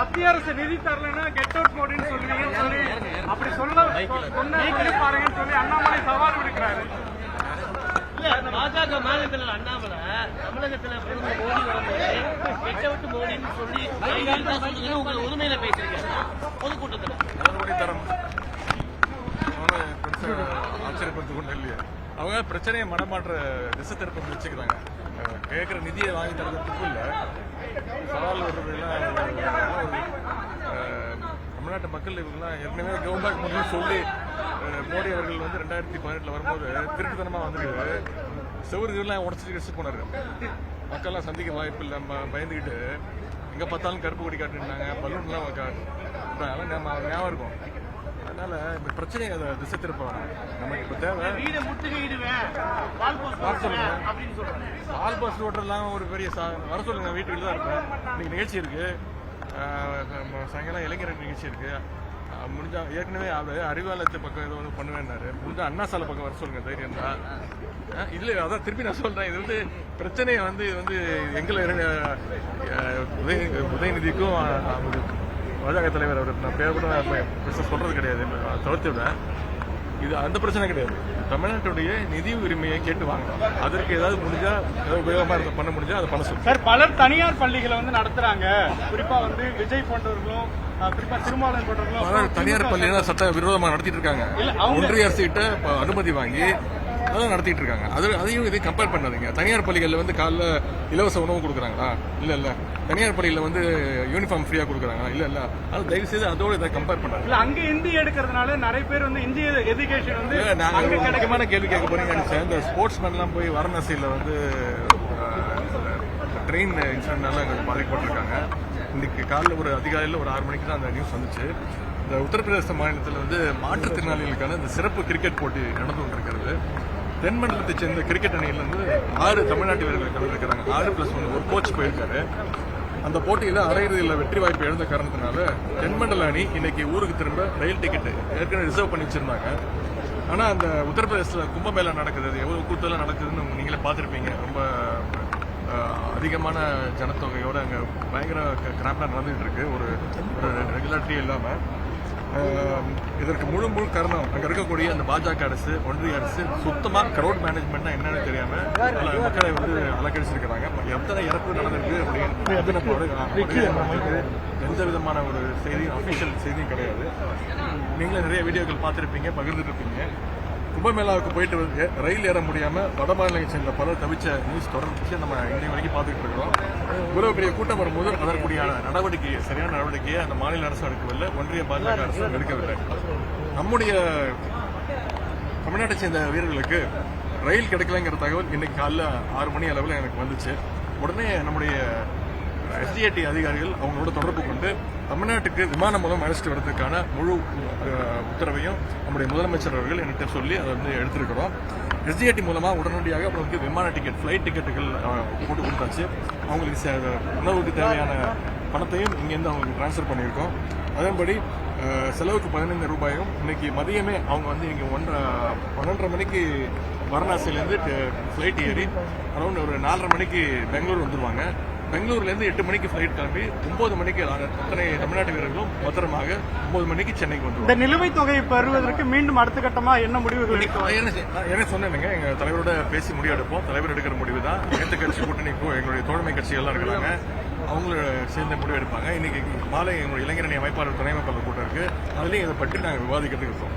மத்திய அரசு நிதி தரலன்னா கெட் அவுட் மோடின்னு சொல்லுவீங்கன்னு சொல்லி அப்படி சொல்ல சொன்ன பாருங்கன்னு சொல்லி அண்ணாமலை சவால் விடுக்கிறாரு. இல்ல பாஜக மாநிலத்தில் அண்ணாமலை தமிழகத்துல பிரதமர் மோடி வரும்போது கெட்ட விட்டு மோடின்னு சொல்லி கைகால் தான் சொல்லுங்கன்னு உங்க உரிமையில பேசியிருக்காரு. பொதுக்கூட்டத்துல. ஆச்சரியப்படுத்து கொண்டு இல்லையா. அவங்க பிரச்சனையை மனமாற்ற திசை திருப்பம் வச்சுக்கிறாங்க அஹ் கேட்குற நிதியை வாங்கி தரதுக்கு இல்லை. சவால் தமிழ்நாட்டு மக்கள் இவங்கெல்லாம் ஏற்கனவே கவர்மெண்ட் முதல்ல சொல்லி மோடி அவர்கள் வந்து ரெண்டாயிரத்தி பதினெட்டில் வரும்போது திருட்டுத்தனமாக வந்துருக்கு செவருகள்லாம் உடச்சிட்டு கடிச்சு போனாரு. மக்கள்லாம் சந்திக்க வாய்ப்பு இல்லாம பயந்துக்கிட்டு எங்கே பார்த்தாலும் கருப்பு கொடி காட்டிருந்தாங்க பலூன்லாம் அதெல்லாம் நம்ம ஞாபகம் இருக்கும். அதனால இந்த பிரச்சனையை அதை திசை திருப்ப நமக்கு இப்போ தேவை. பால் பஸ் ஓட்டர்லாம் ஒரு பெரிய சா வர சொல்லுங்க வீட்டுக்கு தான் இருப்பேன். இன்னைக்கு நிகழ்ச்சி இருக்கு. ஆஹ் நம்ம சாயங்காலம் இளைஞர் நிகழ்ச்சி இருக்கு. முடிஞ்சால் முடிஞ்சா ஏற்கனவே அவர் அறிவாலயத்து பக்கம் ஏதோ வந்து பண்ணுவேன்னாரு. முடிஞ்சா அண்ணா சாலை பக்கம் வர சொல்லுங்க தைரியம் தான். இல்லை அதான் திருப்பி நான் சொல்றேன். இது வந்து பிரச்சனையை வந்து இது வந்து எங்களை உதய உதயநிதிக்கும் பாஜக தலைவர் அவர் நான் பேர் கூட பெருசாக சொல்றது கிடையாது. தவிர்த்து விடுறேன். இது அந்த பிரச்சனை கிடையாது. தமிழ்நாட்டுடைய நிதி உரிமையை கேட்டு வாங்கலாம் அதற்கு ஏதாவது முடிஞ்சா ஏதாவது உபயோகமா இருக்க பண்ண முடிஞ்சா அதை பண்ண சொல்லுங்க சார் பலர் தனியார் பள்ளிகளை வந்து நடத்துறாங்க. குறிப்பா வந்து விஜய் போன்றவர்களும் குறிப்பா திருமாவளவன் போன்றவர்களும் தனியார் பள்ளியெல்லாம் சட்ட விரோதமா நடத்திட்டு இருக்காங்க. ஒன்றிய அரசு கிட்ட அனுமதி வாங்கி அதான் நடத்திட்டு இருக்காங்க. அது அதையும் இதையும் கம்பேர் பண்ணாதீங்க. தனியார் பள்ளிகள்ல வந்து காலைல இலவச உணவு கொடுக்குறாங்களா? இல்ல இல்ல. தனியார் பள்ளியில வந்து யூனிஃபார்ம் ஃப்ரீயா கொடுக்குறாங்களா? இல்ல இல்ல. அது தயவு செய்து அதோட இதை கம்பேர் பண்ணாங்க இல்ல அங்க ஹிந்தி எடுக்கிறதுனால நிறைய பேர் வந்து இந்திய எஜுகேஷன் வந்து இல்ல, நாங்க அங்க ஒரு கிடைக்க முக்கியமான கேள்வி கேட்க போறீங்க நினைச்சேன். இந்த ஸ்போர்ட்ஸ் மேன்லாம் போய் வாரணாசியில வந்து ட்ரெயின் இன்சிடென்ட்னால அங்கே பாதிக்கப்பட்டிருக்காங்க இன்னைக்கு காலைல ஒரு அதிகாலையில் ஒரு ஆறு மணிக்கு தான் அந்த நியூஸ் வந்துச்சு. இந்த உத்தரப்பிரதேச மாநிலத்தில் வந்து மாற்றுத்திறனாளிகளுக்கான இந்த சிறப்பு கிரிக்கெட் போட்டி நடந்து கொண்டிருக்கிறது. தென்மண்டலத்தை சேர்ந்த கிரிக்கெட் அணியிலேருந்து ஆறு தமிழ்நாட்டு வீரர்கள் கலந்துருக்கிறாங்க ஆறு பிளஸ் ஒன்று ஒரு கோச் போயிருக்காரு. அந்த போட்டியில் அரையிறுதியில் வெற்றி வாய்ப்பு எழுந்த காரணத்தினால தென்மண்டல அணி இன்னைக்கு ஊருக்கு திரும்ப ரயில் டிக்கெட் ஏற்கனவே ரிசர்வ் பண்ணி வச்சிருந்தாங்க. ஆனால் அந்த உத்தரப்பிரதேசத்தில் கும்பமேளா நடக்குது. அது எவ்வளோ கூத்தெல்லாம் நடக்குதுன்னு நீங்களே பார்த்துருப்பீங்க. ரொம்ப அதிகமான ஜனத்தொகையோடு அங்கே பயங்கர கிராப்டா நடந்துகிட்டு இருக்கு. ஒரு ரெகுலாரிட்டி இல்லாமல் இதற்கு முழு முழு காரணம் அங்க இருக்கக்கூடிய அந்த பாஜக அரசு ஒன்றிய அரசு சுத்தமா கிரௌட் மேனேஜ்மெண்ட்னா என்னன்னு தெரியாம பல மக்களை வந்து அலக்கடிச்சிருக்கிறாங்க எத்தனை இறப்பு நடந்திருக்கு அப்படின்னு எந்த விதமான ஒரு செய்தியும் அபிஷியல் செய்தியும் கிடையாது. நீங்களே நிறைய வீடியோக்கள் பார்த்திருப்பீங்க பகிர்ந்துட்டு இருப்பீங்க கும்பமேளாவுக்கு போயிட்டு வந்து ரயில் ஏற முடியாம வட மாநிலங்களை சேர்ந்த பலர் தவிச்ச நியூஸ் தொடர்ந்து நம்ம இன்னைக்கு வரைக்கும் பார்த்துட்டு இருக்கிறோம். இவ்வளவு பெரிய கூட்டம் வரும்போது அதற்குடியான நடவடிக்கை சரியான நடவடிக்கையை அந்த மாநில அரசு எடுக்கவில்லை. ஒன்றிய பாஜக அரசு எடுக்கவில்லை. நம்முடைய தமிழ்நாட்டை சேர்ந்த வீரர்களுக்கு ரயில் கிடைக்கலங்கிற தகவல் இன்னைக்கு காலைல ஆறு மணி அளவில் எனக்கு வந்துச்சு. உடனே நம்முடைய எஸ்டிஏடி அதிகாரிகள் அவங்களோட தொடர்பு கொண்டு தமிழ்நாட்டுக்கு விமானம் மூலம் அழைச்சிட்டு வரதுக்கான முழு உத்தரவையும் நம்முடைய முதலமைச்சர் அவர்கள் என்கிட்ட சொல்லி அதை வந்து எடுத்திருக்கிறோம். எஸ்டிஏடி மூலமாக உடனடியாக அவங்களுக்கு விமான டிக்கெட் ஃப்ளைட் டிக்கெட்டுகள் போட்டு கொடுத்தாச்சு. அவங்களுக்கு சே- உணவுக்கு தேவையான பணத்தையும் இங்கேருந்து அவங்களுக்கு ட்ரான்ஸ்ஃபர் பண்ணியிருக்கோம். அதன்படி செலவுக்கு பதினைந்து ரூபாயும் இன்னைக்கு மதியமே அவங்க வந்து இங்கே ஒன்றரை பன்னெண்டரை மணிக்கு வாரணாசியிலேருந்து ஃப்ளைட் ஏறி அரௌண்ட் ஒரு நாலரை மணிக்கு பெங்களூர் வந்துடுவாங்க பெங்களூர்லேருந்து எட்டு மணிக்கு ஃப்ளைட் கிளம்பி ஒன்பது மணிக்கு அத்தனை தமிழ்நாட்டு வீரர்களும் பத்திரமாக ஒன்பது மணிக்கு சென்னைக்கு இந்த வந்துருவாங்க நிலுவைத் தொகையை பெறுவதற்கு மீண்டும் அடுத்த கட்டமா என்ன முடிவுகள் என்ன சொன்னேனுங்க எங்க தலைவரோட பேசி முடிவு எடுப்போம். தலைவர் எடுக்கிற முடிவு தான். அனைத்து கட்சி கூட்டணிக்கும் எங்களுடைய தோழமை கட்சிகள்லாம் இருக்கிறாங்க. அவங்கள சேர்ந்து முடிவு எடுப்பாங்க. இன்னைக்கு மாலை எங்களுடைய இளைஞரணி அமைப்பாளர் துணை அமைப்பாளர் கூட்டம் இருக்கு. அதுலயும் இதை பற்றி நாங்கள் விவாதிக்கிறதுக்கு இருக்கோம்